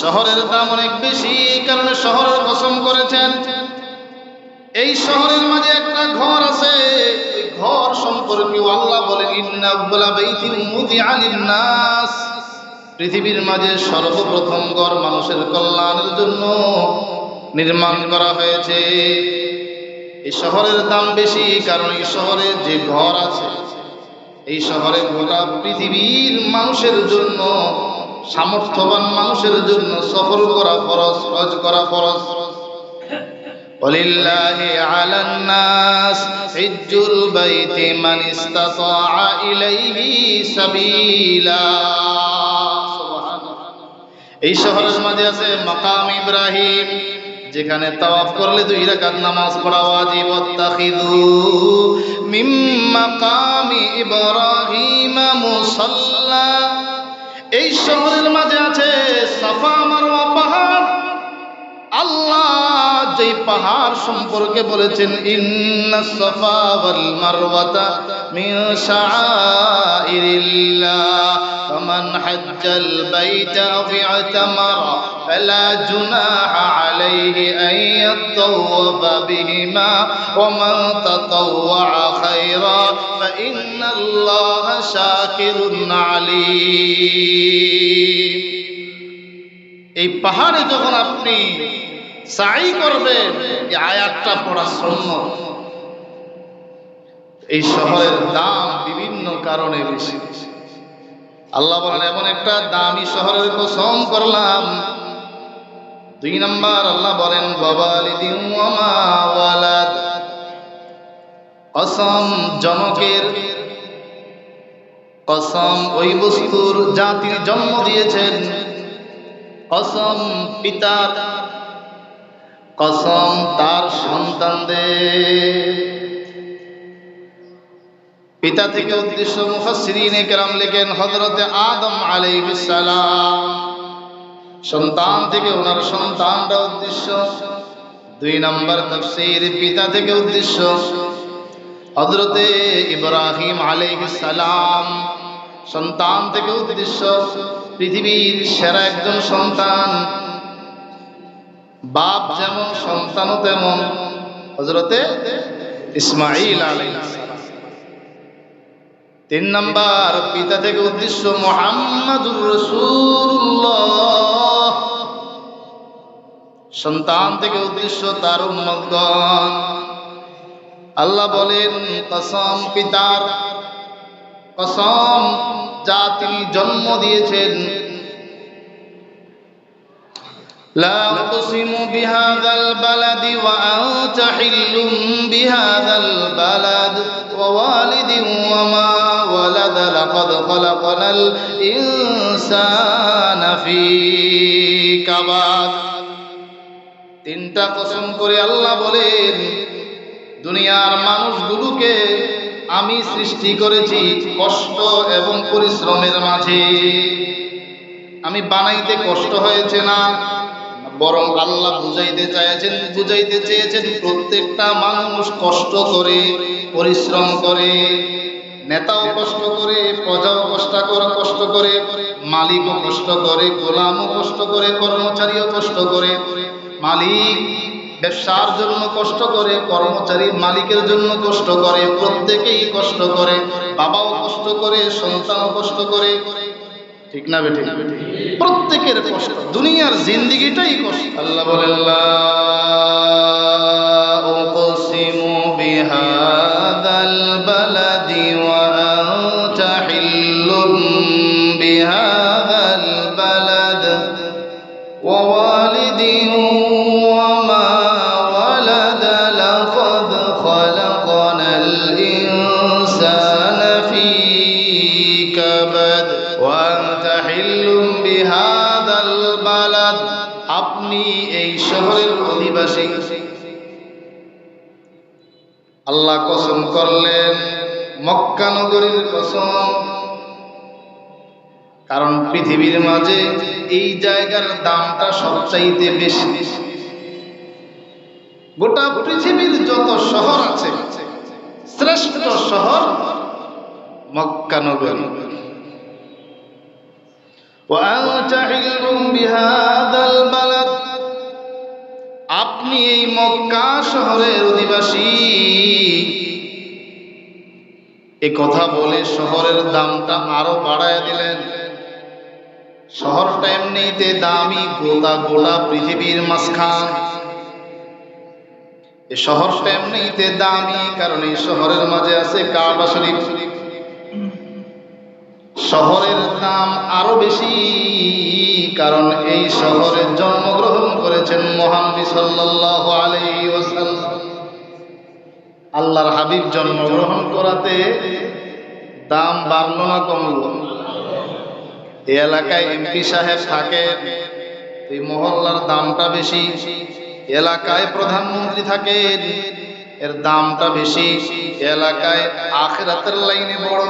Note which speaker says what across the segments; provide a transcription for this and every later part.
Speaker 1: শহরের দাম অনেক বেশি, কারণে শহরের কসম করেছেন। এই শহরের মাঝে একটা ঘর আছে ঘর সম্পর্কে আল্লাহ বলেন লিন-নাস। পৃথিবীর মাঝে সর্বপ্রথম ঘর মানুষের কল্যাণের জন্য নির্মাণ করা হয়েছে। এই শহরের দাম বেশি, কারণ এই শহরে যে ঘর আছে এই শহরে গোটা পৃথিবীর মানুষের জন্য সামর্থ্যবান মানুষের জন্য সফল করা ফরজ হজ করা ফরজ ولله على الناس حج البيت من استطاع إليه سبيلا এই শহরের মাঝে আছে মাকাম ইব্রাহিম যেখানে তাওয়াফ করলে দুই রাকাত নামাজ পড়া ওয়াজিব তাখিদু মিম মাকামি ইব্রাহিম মুসাল্লা। এই শহরের মাঝে আছে সাফা মারওয়া পাহাড়। আল্লাহ যেই পাহাড় সম্পর্কে বলেছেন, ইন্না সাফা ওয়াল মারওয়াতা মিন শাআইরিল্লাহ, ফামান হাজ্জাল বাইতা আও i'তামারা ফালা জুনাহা আলাইহি আন ইয়াতাওয়াফা বিহিমা, ওয়া মান তাতাওয়া খায়রা ফাইন্নাল্লাহা শাকিরুন আলীম. এই পাহাড়ে যখন আপনি সাই করবেন এই আয়াতটা পড়া শূন্য এই শহরের দাম বিভিন্ন কারণে বেশি। আল্লাহ বলেন, এমন একটা দামি শহরের কসম করলাম। দুই নাম্বার আল্লাহ বলেন ওয়ালাদ। কসম জনকের, কসম ওই বস্তুর যা তিনি জন্ম দিয়েছেন। কসম পিতার কসম তার সন্তানদের। পিতা থেকে উদ্দেশ্য মুফাসসিরিনে কেরাম লেখেন হযরতে আদম আলাইহিস সালাম। সন্তান থেকে ওনার সন্তানরা উদ্দেশ্য। দুই নম্বর তাফসীর, পিতা থেকে উদ্দেশ্য। হযরতে ইব্রাহিম আলাইহিস সালাম, সন্তান থেকে উদ্দেশ্য। পৃথিবীর সেরা একজন সন্তান। বাপ যেমন, সন্তানও তেমন। হজরতে ইসমাইল তিন নাম্বার, পিতা থেকে উদ্দেশ্য মোহাম্মদুর সন্তান থেকে উদ্দেশ্য তার উম্মতগণ। আল্লাহ বলেন, কসম পিতার, কসম যা তিনি জন্ম দিয়েছেন। لا أقسم بهذا البلد وأنت حل بهذا البلد ووالد وما ولد لقد خلقنا الإنسان في كبد তিনটা কসম করে আল্লাহ বলেন দুনিয়ার মানুষগুলোকে আমি সৃষ্টি করেছি কষ্ট এবং পরিশ্রমের মাঝে আমি বানাইতে কষ্ট হয়েছে না বরং আল্লাহ বুঝাইতে চাইছেন বুঝাইতে চেয়েছেন প্রত্যেকটা মানুষ কষ্ট করে পরিশ্রম করে নেতাও কষ্ট করে প্রজাও কষ্ট করে কষ্ট করে মালিকও কষ্ট করে গোলামও কষ্ট করে কর্মচারীও কষ্ট করে মালিক ব্যবসার জন্য কষ্ট করে কর্মচারী মালিকের জন্য কষ্ট করে প্রত্যেকেই কষ্ট করে বাবাও কষ্ট করে সন্তানও কষ্ট করে ঠিক না বেঠিক প্রত্যেকের কষ্ট দুনিয়ার জিন্দিগিটাই কষ্ট। আল্লাহ বলে বালাদি আনতা হিল্লুম বিহাদাল বালাদ। আপনি এই শহরের অধিবাসী। আল্লাহ কসম করলেন, মক্কা নগরীর কসম। কারণ পৃথিবীর মাঝে এই জায়গার দামটা সবচাইতে বেশি। গোটা পৃথিবীর যত শহর আছে, শ্রেষ্ঠ শহর মক্কা নগরী। وأنت حل بهذا البلد আপনি এই মক্কা শহরের অধিবাসী এ কথা বলে শহরের দামটা আরো বাড়ায় দিলেন শহরটা এমনিতে দামি গোটা গোটা পৃথিবীর মাঝখান এ শহরটা এমনিতে দামি কারণ এই শহরের মাঝে আছে কাবা শরীফ শহরের দাম আরও বেশি, কারণ এই শহরে জন্মগ্রহণ করেছেন মোহাম্মদ আলাইহি আল্লাহর হাবিব জন্মগ্রহণ করাতে দাম বাড়লো না কমলো? এই এলাকায় এমপি সাহেব থাকে এই মহল্লার দামটা বেশি। এলাকায় প্রধানমন্ত্রী থাকে এর দামটা বেশি। এলাকায় আখেরাতের লাইনে বড়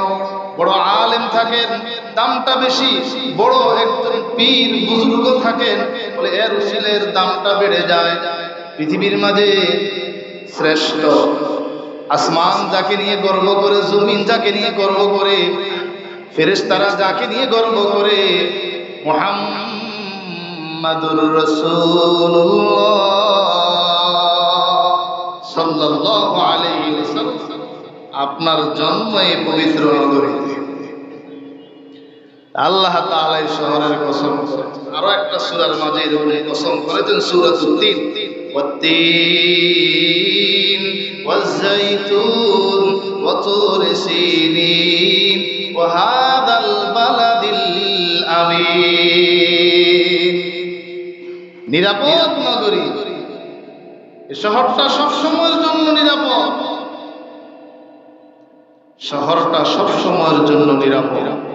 Speaker 1: বড় আলেম থাকেন, দামটা বেশি, বড় একজন পীর বুজুর্গ থাকেন, বলে এর উসিলের দামটা বেড়ে যায়। পৃথিবীর মাঝে শ্রেষ্ঠ আসমান যাকে নিয়ে গর্ব করে, জমিন যাকে নিয়ে গর্ব করে, ফেরেশতারা যাকে নিয়ে গর্ব করে, মুহাম্মাদুর রাসূলুল্লাহ সাল্লাল্লাহু আলাইহি ওয়াসাল্লাম। আপনার জন্ম এই পবিত্র নগরীতে আল্লাহ তাআলা এই শহরের কসম। আরও একটা সূরার মাঝে কসম। করেছেন সূরাতুল তিন। নিরাপদ নগরী। শহরটা সব সময়ের জন্য নিরাপদ। শহরটা সব সময়ের জন্য নিরাপদ।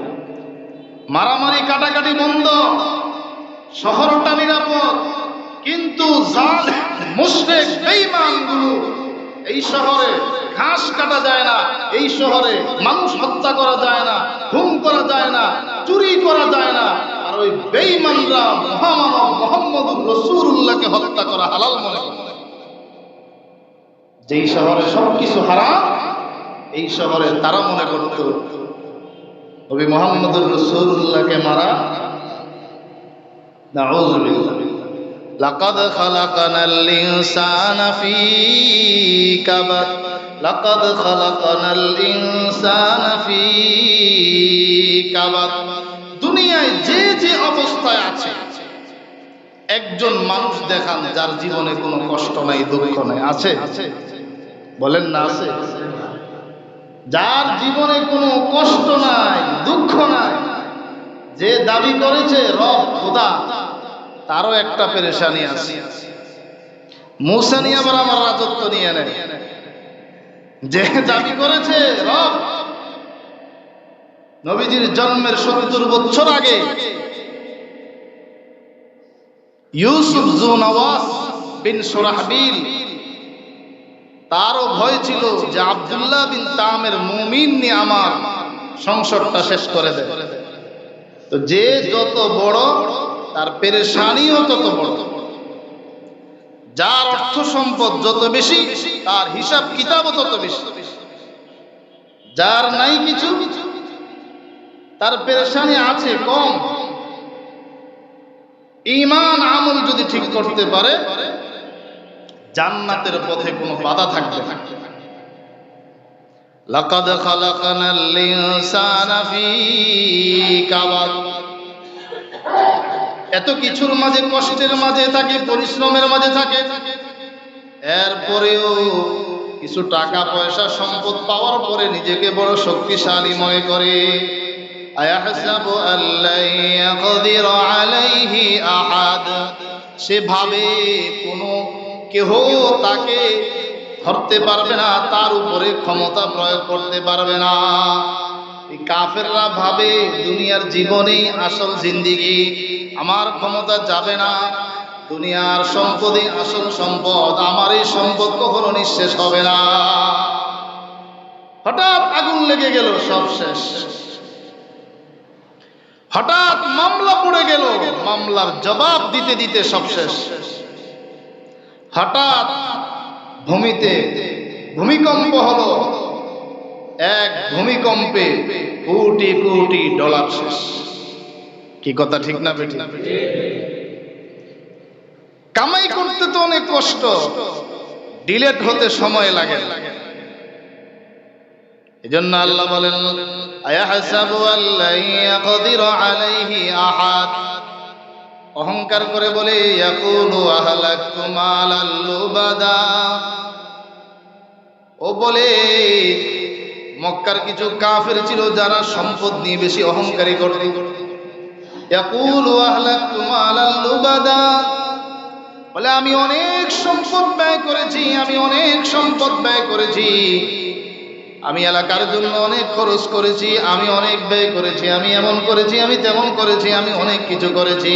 Speaker 1: মারামারি, কাটাকাটি বন্ধ। শহরটা নিরাপদ। কিন্তু এই শহরে ঘাস কাটা যায় না, এই শহরে মানুষ হত্যা করা যায় না, খুন করা যায় না, চুরি করা যায় না। আর ওই বেঈমানরা মহামানব মোহাম্মদুর রসুল্লাহকে হত্যা করা হালাল মনে যেই শহরে সবকিছু হারাম, এই শহরে তারা মনে করত নবী মোহাম্মদুর রসুল্লাহকে মারা নাউজুবিল্লাহ لقد خلقنا الإنسان في كبد لقد خلقنا الإنسان في كبد দুনিয়ায় যে যে অবস্থায় আছে একজন মানুষ দেখান যার জীবনে কোনো কষ্ট নাই দুঃখ নাই আছে বলেন না আছে যার জীবনে কোনো কষ্ট নাই, দুঃখ নাই, যে দাবি করেছে রব, খোদা, তারও একটা পেরেশানি আছে। মুসা নিয়ে আবার আমার রাজত্ব নিয়ে নেয় যে দাবি করেছে রব, নবীজির জন্মের সত্তর বছর আগে ইউসুফ জুনওয়াস বিন সুরাহবিল তারও ভয় ছিল যে আব্দুল্লাহ বিন তামের মুমিন নিয়ে আমার সংসদটা শেষ করে দেয়। তো যে যত বড়, তার পেরেশানিও তত বড়। যার অর্থ সম্পদ যত বেশি, তার হিসাব কিতাবও তত বেশি। যার নাই কিছু, তার পেরেশানি আছে কম। ইমান আমল যদি ঠিক করতে পারে জান্নাতের পথে কোনো বাধা থাকবে না। লাকাদ খালাকানাল ইনসানা ফি কাবাদ এত কিছুর মাঝে, কষ্টের মাঝে থাকে, পরিশ্রমের মাঝে থাকে। এরপরেও কিছু টাকা, পয়সা, সম্পদ পাওয়ার পরে নিজেকে বড় শক্তিশালী মনে করে। আয়াহসাবু আল্লাই ইয়াকদির আলাইহি আহাদ। সে ভাবে কোনো কেহ তাকে ধরতে পারবে না, তার উপরে ক্ষমতা প্রয়োগ করতে পারবে না। কাফেররা ভাবে, দুনিয়ার জীবনেই আসল জিন্দিগি, আমার ক্ষমতা যাবে না। দুনিয়ার সম্পদই আসল সম্পদ, আমার এই সম্পদ কখনো নিঃশেষ হবে না। হঠাৎ আগুন লেগে গেল, সব শেষ। হঠাৎ মামলা পড়ে গেল, মামলার জবাব দিতে দিতে সব শেষ। হঠাৎ ভূমিতে ভূমিকম্প হলো। এক ভূমিকম্পে কোটি কোটি ডলার শেষ। কি কথা ঠিক না বেটি কামাই করতে তো অনেক কষ্ট, ডিলেট হতে সময় লাগে এজন্য আল্লাহ বলেন, আয়াহাসাবু আল্লাই ইয়াকদিরু আলাইহি আহাদ? অহংকার করে বলে ও বলে, মক্কার কিছু কাফের ছিল যারা সম্পদ নিয়ে বেশি অহংকারী লুবাদা। বলে, আমি অনেক সম্পদ ব্যয় করেছি, আমি অনেক সম্পদ ব্যয় করেছি। আমি এলাকার জন্য অনেক খরচ করেছি আমি অনেক ব্যয় করেছি আমি এমন করেছি আমি তেমন করেছি আমি অনেক কিছু করেছি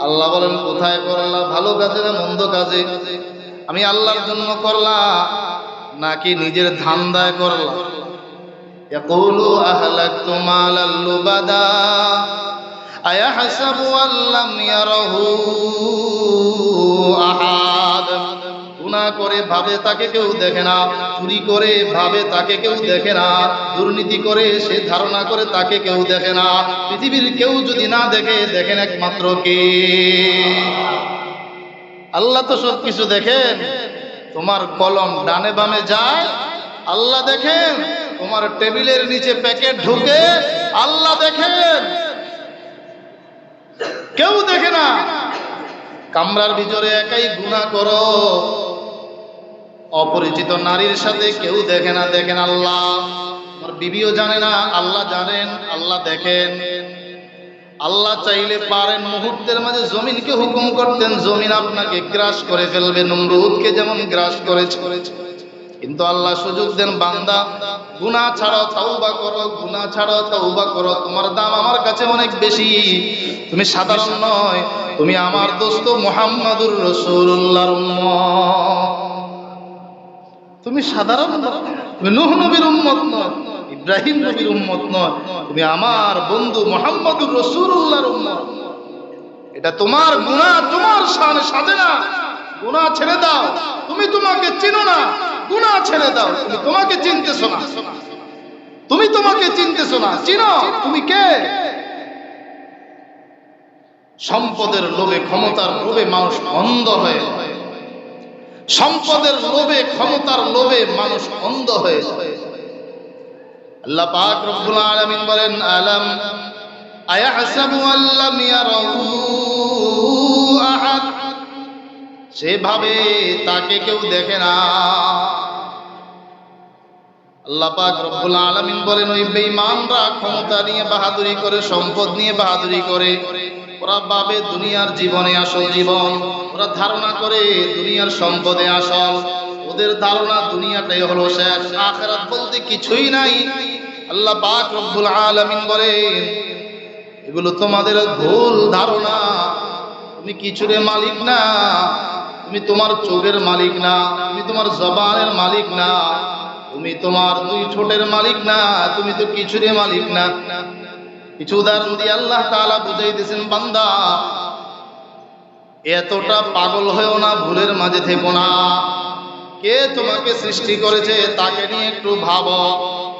Speaker 1: আল্লাহ বলেন কোথায় করলা ভালো কাজে না মন্দ কাজে আমি আল্লাহর জন্য করলা নাকি নিজের ধান্দায় করলা يقول أهلكت مالا لبدا أيحسب أن لم يره أحد গুনাহ করে ভাবে তাকে কেউ দেখে না, চুরি করে ভাবে তাকে কেউ দেখে না, দুর্নীতি করে সে ধারণা করে তাকে কেউ দেখে না। পৃথিবীর কেউ যদি না দেখে, দেখেন একমাত্র কে? আল্লাহ তো সব কিছু দেখেন। তোমার কলম ডানে বামে যায়, আল্লাহ দেখেন। তোমার টেবিলের নিচে প্যাকেট ঢুকে, আল্লাহ দেখেন। কেউ দেখে না। কামরার ভিতরে একাই গুণা করো। অপরিচিত নারীর সাথে কেউ দেখে না দেখেন আল্লাহ। তোমার বিবিও জানে না, আল্লাহ জানেন, আল্লাহ দেখেন। আল্লাহ চাইলে পারেন মুহূর্তের মাঝে জমিনকে হুকুম করতেন, জমিন আপনাকে গ্রাস করে ফেলবে, নমরুদকে যেমন গ্রাস করেছে। কিন্তু আল্লাহ সুযোগ দেন, বান্দা গুনা ছাড়াও তাওবা করো গুনা ছাড়াও তাওবা করো। তোমার দাম আমার কাছে অনেক বেশি। তুমি সাধারণ নয়, তুমি আমার দোস্ত মুহাম্মাদুর রসুল্লাহ তুমি সাধারণ নূহ নবীর উম্মত নয় ইব্রাহিম নবীর উম্মত নয় তুমি আমার বন্ধু মুহাম্মাদুর রাসূলুল্লাহর উম্মত এটা তোমার গুনাহ, তোমার শানে সাজে না। গুনাহ ছেড়ে দাও, তুমি তোমাকে চিনো না। গুনাহ ছেড়ে দাও, তুমি তোমাকে চিনতেছো না। তুমি তোমাকে চিনতেছো না। চিনো, তুমি কে? সম্পদের লোভে, ক্ষমতার লোভে মানুষ অন্ধ হয়ে। সম্পদের লোভে, ক্ষমতার লোভে মানুষ অন্ধ হয়ে। আল্লাহ পাক রব্বুল আলামিন বলেন, আলাম আয়াহসাবু আল্লাম ইয়ারাহু আহাদ? সেভাবে তাকে কেউ দেখে না। আল্লাহ পাক রব্বুল আলামিন বলেন, ওই বেঈমানরা ক্ষমতা নিয়ে বাহাদুরি করে, সম্পদ নিয়ে বাহাদুরি করে। ওরা ভাবে দুনিয়ার জীবনে আসল জীবন। ওরা ধারণা করে দুনিয়ার সম্পদে আসল। ওদের ধারণা দুনিয়াটাই হলো শেষ। আখেরাত বলতে কিছুই নাই। আল্লাহ পাক রব্বুল আলামিন বলেন, এগুলো তোমাদের ভুল ধারণা। তুমি কিছুরে মালিক না। তুমি তোমার চোখের মালিক না। তুমি তোমার জবানের মালিক না। তুমি তোমার দুই ঠোঁটের মালিক না। তুমি তো কিছুরে মালিক না। কিছু উদাহরণ দিয়ে আল্লাহ তাআলা বুঝাই দিয়েছেন, বান্দা, এতটা পাগল হয়েও না, ভুলের মাঝে থেকো না। কে তোমাকে সৃষ্টি করেছে তাকে নিয়ে একটু ভাবো,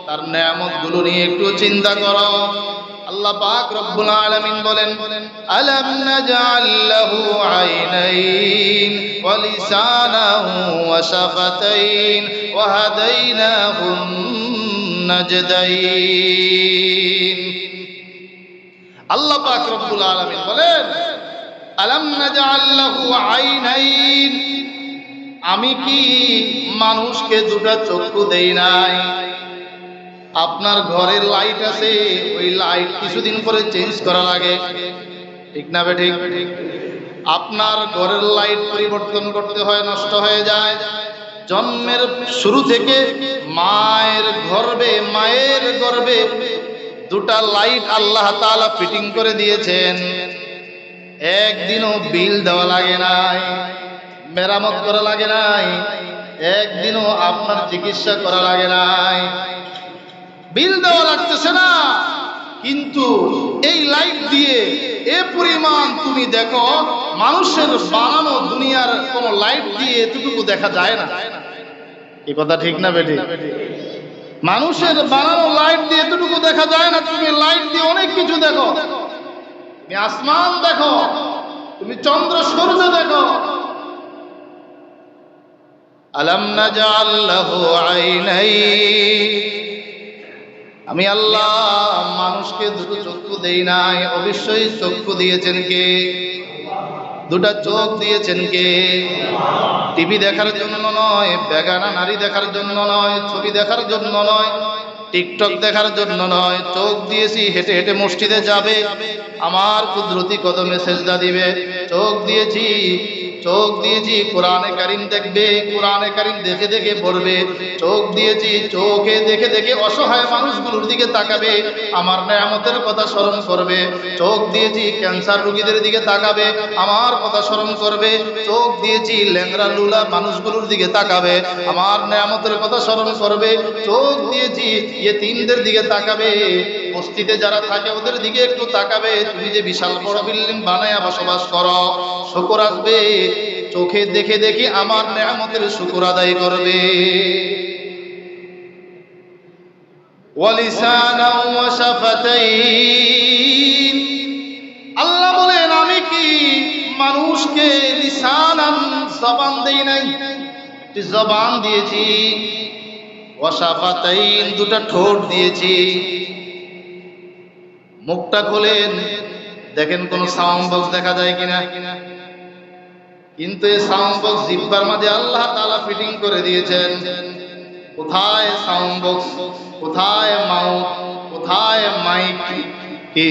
Speaker 1: তার নিয়ামতগুলো নিয়ে একটু চিন্তা করো। আল্লাহ পাক রব্বুল আলামিন বলেন, আলাম নাজআল লাহু আইনাইন ওয়া লিসানাহু ওয়া শাফাতাইন ওয়া হাদাইনাহু নাজদাইন। আল্লাহ পাক রব্বুল আলামিন বলেন, আলাম নাজআল লাহু আইনাইন? আমি কি মানুষকে দুটা চক্ষু দেই নাই? আপনার ঘরের লাইট আছে, ওই লাইট কিছুদিন পরে চেঞ্জ করা লাগে। ঠিক না ঠিক আপনার ঘরের লাইট পরিবর্তন করতে হয়, নষ্ট হয়ে যায়। জন্মের শুরু থেকে মায়ের গর্বে মায়ের গর্বে দুটা লাইট আল্লাহ তালা ফিটিং করে দিয়েছেন। একদিনও বিল দেওয়া লাগে নাই, মেরামত করা লাগে নাই, একদিনও আপনার চিকিৎসা করা লাগে নাই। বিল দেওয়া লাগতেছে না, কিন্তু এই লাইট দিয়ে এ পরিমাণ তুমি দেখো, মানুষের বানানো দুনিয়ার কোন লাইট দিয়ে এতটুকু দেখা যায় না। এ কথা ঠিক না বেটি মানুষের বানানো লাইট দিয়ে এতটুকু দেখা যায় না, তুমি লাইট দিয়ে অনেক কিছু দেখো। তুমি আসমান দেখো, তুমি চন্দ্র সূর্য দেখো। আমি আল্লাহ মানুষকে দুটো চক্ষু দেই নাই, অবশ্যই চক্ষু দিয়েছেন কে? দুটা চোখ দিয়েছেন কে? টিভি দেখার জন্য নয়, বেগানা নারী দেখার জন্য নয়, ছবি দেখার জন্য নয়, টিকটক দেখার জন্য নয়, চোখ দিয়েছি হেঁটে হেঁটে মসজিদে যাবে। আমার কুদরতি কদমে সেজদা দিবে। চোখ দিয়েছি চোখ দিয়েছি, কোরআনে কারিম দেখবে, কোরআনে কারিম দেখে দেখে পড়বে। চোখ দিয়েছি, চোখে দেখে দেখে অসহায় মানুষগুলোর দিকে তাকাবে, আমার নেয়ামতের কথা স্মরণ করবে। চোখ দিয়েছি ক্যান্সার রোগীদের দিকে তাকাবে, আমার কথা স্মরণ করবে। চোখ দিয়েছি ল্যাংরা লুলা মানুষগুলোর দিকে তাকাবে, আমার নেয়ামতের কথা স্মরণ করবে। চোখ দিয়েছি তিনদের দিকে তাকাবে। বস্তিতে যারা থাকে, ওদের দিকে একটু তাকাবে, তুমি যে বিশাল বড় বিল্ডিং বানায় বসবাস করো, শুকর আসবে, চোখে দেখে দেখে আমার নেয়ামতের শুকুর আদায় করবে। আল্লাহ বলেন, আমি কি মানুষকে লিসানান জবান দেই নাই? জবান দিয়েছি ওয়াশাফাতাইন দুটা ঠোঁট দিয়েছি। মুখটা খোলেন, দেখেন কোন সাউন্ড বক্স দেখা যায় কিনা। কিন্তু এই সাউন্ড বক্স জিব্বার মাঝে আল্লাহ তালা ফিটিং করে দিয়েছেন। কোথায় সাউন্ড বক্স কোথায় মাউথ কোথায় মাইক কি?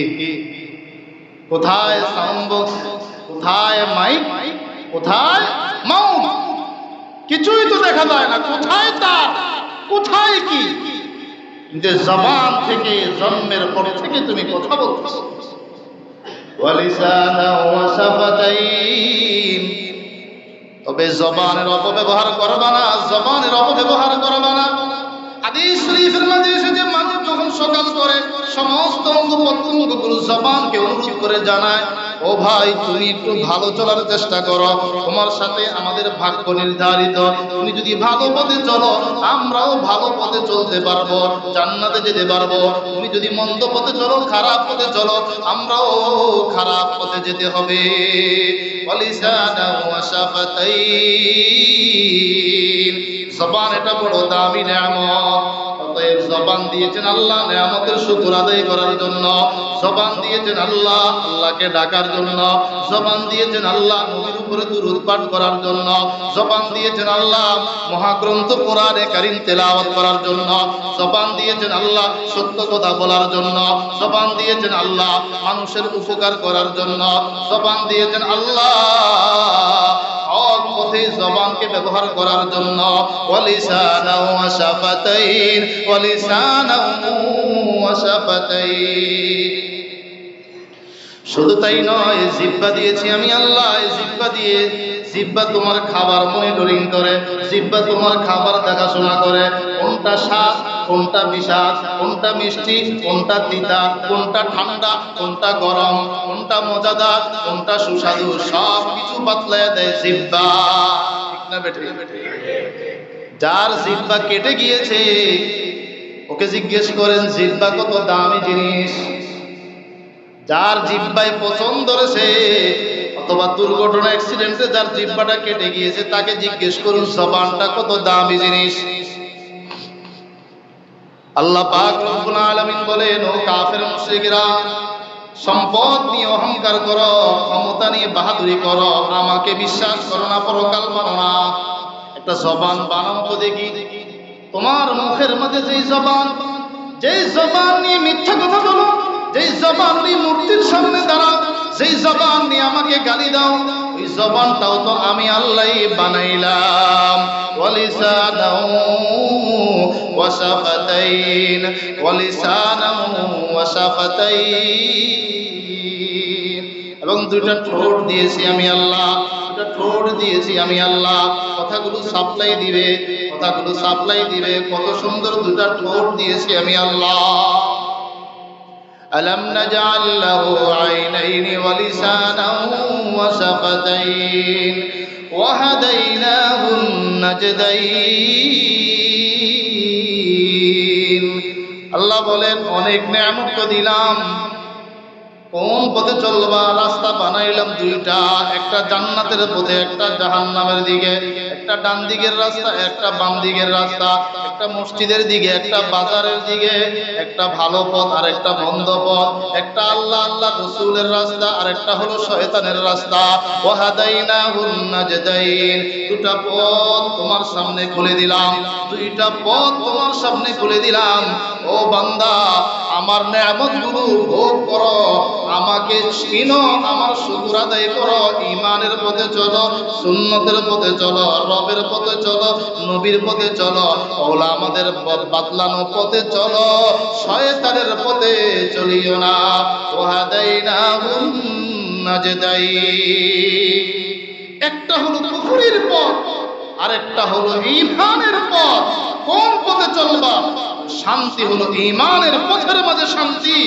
Speaker 1: কোথায় সাউন্ড বক্স কোথায় মাইক কোথায় মাউথ কিছুই তো দেখা যায় না। কোথায় তার? কোথায় কি? যে জবান থেকে, জন্মের পর থেকে তুমি কথা বলছো। তবে জবানের অপব্যবহার করবা না, জবানের অপব্যবহার করবা না। হাদিস শরীফের মধ্যে এসেছে, মানুষ যখন সকাল করে, সমস্ত অঙ্গ প্রত্যঙ্গগুলো জবানকে অনুরোধ করে জানায়, ও ভাই, তুমি একটু ভালো চলার চেষ্টা করো। তোমার সাথে আমাদের ভাগ্য নির্ধারিত। তুমি যদি ভালো পথে চলো, আমরাও ভালো পথে চলতে পারব, জান্নাতে যেতে পারব। তুমি যদি মন্দ পথে চলো, খারাপ পথে চলো, আমরাও খারাপ পথে যেতে হবে। ওয়ালিসানা ওয়া শাফাতাইন। জবান এটা বড় দামি নিয়ামত। অতএব জবান দিয়েছেন আল্লাহ নিয়ামতের শুকর আদায় করার জন্য। জবান দিয়েছেন আল্লাহ আল্লাহকে ডাকার জন্য। জবান দিয়েছেন আল্লাহ নবীর উপরে দুরূদ পাঠ করার জন্য। জবান দিয়েছেন আল্লাহ মহাগ্রন্থ কোরআনে কারিম তেলাওয়াত করার জন্য। জবান দিয়েছেন আল্লাহ সত্য কথা বলার জন্য। জবান দিয়েছেন আল্লাহ মানুষের উপকার করার জন্য। জবান দিয়েছেন আল্লাহ পথে জবানকে ব্যবহার করার জন্য শুধু তাই নয় জিব্বা দিয়েছি আমি আল্লাহ জিব্বা দিয়ে জিব্বা তোমার খাবার মনিটরিং করে, জিব্বা তোমার খাবার দেখাশোনা করে, কোনটা স্বাদ, কোনটা বিষাদ, কোনটা মিষ্টি, কোনটা তিতা, কোনটা ঠান্ডা, কোনটা গরম, কোনটা মজাদার, কোনটা সুস্বাদু সব কিছু বাতলায় দেয় জিব্বা। যার জিব্বা কেটে গিয়েছে, ওকে জিজ্ঞেস করেন, জিব্বা কত দামি জিনিস? যার জিব্বাই পছন্দ ধরেছে, অথবা দুর্ঘটনা অ্যাক্সিডেন্টে যার জিব্বাটা কেটে গিয়েছে, তাকে জিজ্ঞেস করুন, জবানটা কত দামি জিনিস? আল্লাহ পাক রব্বুল আলামিন বলেন, ও কাফের মুশরিকরা, সম্পদ নিয়ে অহংকার করো, ক্ষমতা নিয়ে বাহাদুরি করো, আমাকে বিশ্বাস করো না, পরকাল মানো না। একটা জবান বানাও তো দেখি। তোমার মুখের মধ্যে যেই জবান যেই জবান নিয়ে মিথ্যা কথা বলো যেই জবান নিয়ে মূর্তির সামনে দাঁড়াও যেই জবান নিয়ে আমাকে গালি দাও, ওই জবানটাও তো আমি আল্লাহ বানাইলাম। ওয়ালিসানাও ওয়াশাফাতাইন ওয়ালিসানাও ওয়াশাফাতাইন এবং দুইটা ঠোঁট দিয়েছি আমি আল্লাহ দুটা ঠোঁট দিয়েছি আমি আল্লাহ। কথাগুলো সাপ্লাই দিবে, কথাগুলো সাপ্লাই দিবে, কত সুন্দর দুটা ঠোঁট দিয়েছি আমি আল্লাহ। ألم نجعل له عينين ولسانا وشفتين وهديناه النجدين আল্লাহ বলেন অনেক নিয়ামত তো দিলাম কোন পথে চলবা? রাস্তা বানাইলাম দুইটা, একটা জান্নাতের পথে, একটা জাহান্নামের দিকে। একটা ডান দিকের রাস্তা, একটা বাম দিকের রাস্তা। একটা মসজিদের দিকে, একটা বাজারের দিকে। একটা ভালো পথ আর একটা বন্ধ পথ। একটা আল্লাহ আল্লাহ রসুলের রাস্তা আর একটা হলো শয়তানের রাস্তা। ওয়াহাদাইনা হুন্নাজদাইন দুটা পথ তোমার সামনে খুলে দিলাম। দুইটা পথ তোমার সামনে খুলে দিলাম। ও বান্দা, আমার নেয়ামতগুলো ভোগ করো। আমাকে চিনো, আমার শুকুর আদায় করো ইমানের পথে চলো, সুন্নতের পথে চলো, রবের পথে চলো, নবীর পথে চলো, ওলা আমাদের বাতলানো পথে চলো, শয়তানের পথে চলিও না ওহাদাইনা নাজদাই। একটা হলো পুকুরের পথ, আরেকটা হলো ইমানের পথ। কোন পথে চলবা? শান্তি হলো ইমানের পথের মাঝে শান্তি।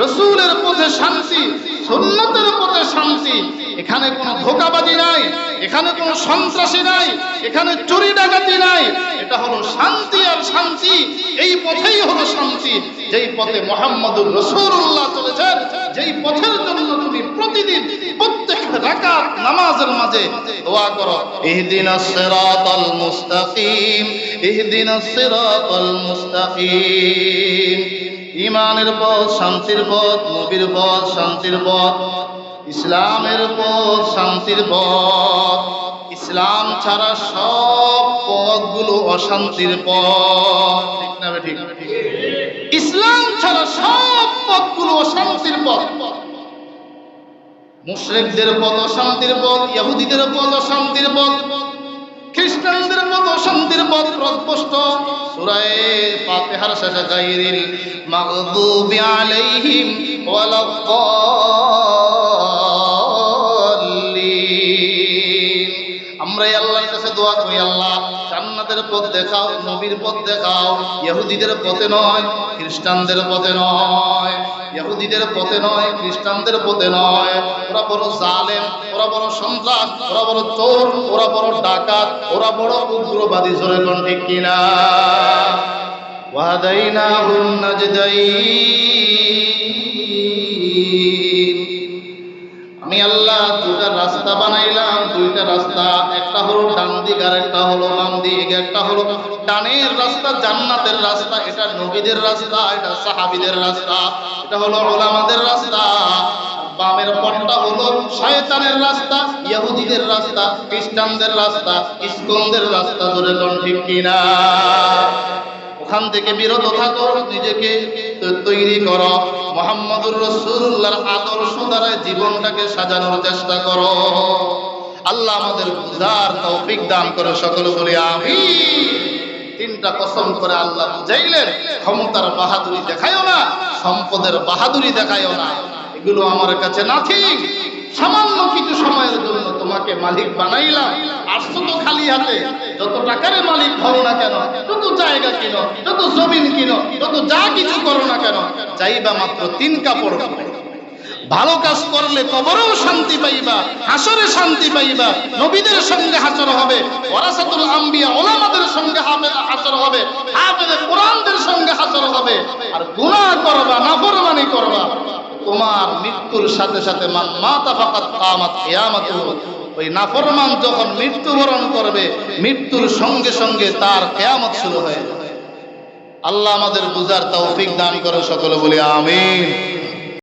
Speaker 1: রসুলের পথে শান্তি, সুন্নতের পথে শান্তি। এখানে কোনো ধোকাবাজি নাই, এখানে কোনো সন্ত্রাসী নাই, এখানে চুরি ডাকাতি নাই। এটা হলো শান্তি আর শান্তি, এই পথেই হলো শান্তি। যেই পথে মোহাম্মদুর রসুল্লাহ চলেছেন, যেই পথের জন্য তুমি প্রতিদিন প্রত্যেক রাকাত নামাজের মাঝে দোয়া করো। ইহদিনাস সিরাতাল মুস্তাকিম ইহদিনাস সিরাতাল মুস্তাকিম। ইমানের পথ, শান্তির পথ, নবীর পথ, শান্তির পথ, ইসলামের পথ, শান্তির পথ। ইসলাম ছাড়া সব পথগুলো অশান্তির পথ। ঠিক ঠিক ইসলাম ছাড়া সব পথগুলো অশান্তির পথ। মুশরিকদের পথ অশান্তির পথ ইহুদিদের পথ অশান্তির পথ। খ্রিস্টানদের মতো অশান্তির পথ প্রস্পষ্ট। সূরায়ে ফাতিহার শেষে গায়রিল মাগদুবি আলাইহিম ওয়ালাদ-দাল্লিন। পথ দেখাও, নবীর পথ দেখাও, ইহুদিদের পথে নয়, খ্রিস্টানদের পথে নয়, ইহুদিদের পথে নয়, খ্রিস্টানদের পথে নয়। ওরা বড় জালেম, ওরা বড় সন্ত্রাস, ওরা বড় চোর, ওরা বড় ডাকাত, ওরা বড় উগ্রবাদী, জোরে কোন ঠিক কিনা? আমি আল্লাহ দুটা রাস্তা বানাইলাম দুইটা রাস্তা, একটা হলো ডান দিক আর একটা হলো বাম দিক, একটা হলো ডানের রাস্তা, জান্নাতের রাস্তা, এটা নবীদের রাস্তা, এটা সাহাবীদের রাস্তা, এটা হলো ওলামাদের রাস্তা। বামের পথটা হলো শয়তানের রাস্তা ইহুদিদের রাস্তা, খ্রিস্টানদের রাস্তা, ইসকনদের রাস্তা, ধরে কোন ঠিক কিনা? ওখান থেকে বিরত থাকো, নিজেকে তৈরি করো। মোহাম্মদুর রসুল্লাহর আদর্শ দ্বারা জীবনটাকে সাজানোর চেষ্টা করো। আল্লাহ আমাদের বুঝার তৌফিক দান করে সকলে বলি আমি তিনটা কসম করে আল্লাহ বুঝাইলেন, ক্ষমতার বাহাদুরি দেখায়ও না, সম্পদের বাহাদুরি দেখায়ও না। এগুলো আমার কাছে না ঠিক। সামান্য কিছু সময়ের জন্য তোমাকে মালিক বানাইলাম। আসছো তো খালি হাতে। যত টাকার মালিক হও না কেন, যত জায়গা কিনো, যত জমিন কিনো, যত যা কিছু করো না কেন চাইবা মাত্র তিন কাপড়। ভালো কাজ করলে কবরেও শান্তি পাইবা, হাসরে শান্তি পাইবা, নবীদের সঙ্গে হাসর হবে ওরাসাতুল আম্বিয়া, ওলামাদের সঙ্গে হাসর হবে, হাফেজে কোরআনদের সঙ্গে হাসর হবে। আর গুনাহ করবা, নাফরমানি করবা, তোমার মৃত্যুর সাথে সাথে মান মাতা ফাকাত কামাত কিয়ামাতু ওই নাফরমান যখন মৃত্যুবরণ করবে, মৃত্যুর সঙ্গে সঙ্গে তার কেয়ামত শুরু হয়ে আল্লাহ আমাদের বুঝার তৌফিক দান করে সকলে বলি, আমিন।